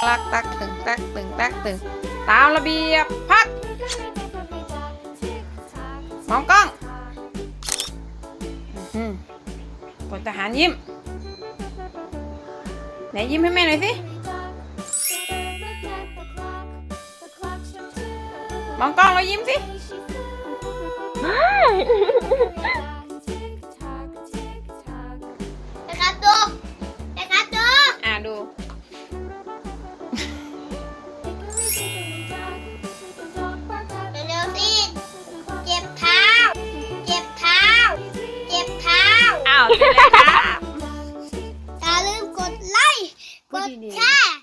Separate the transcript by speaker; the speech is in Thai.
Speaker 1: นึ่งตักตึงตามระเบียบพักมองกล้องอื้อหือพลทหารยิ้ม ไหนยิ้มให้แม่หน่อยสิ มองกล้องแล้วยิ้มสิ
Speaker 2: เร็วๆสิเจ็บเท้า เจ็บเท้า เจ็บเท้า
Speaker 1: อ้าวเสร็จแล้วครับ
Speaker 2: อย่าลืมกดไลค์ กด
Speaker 1: พูดดีๆ
Speaker 2: แชร์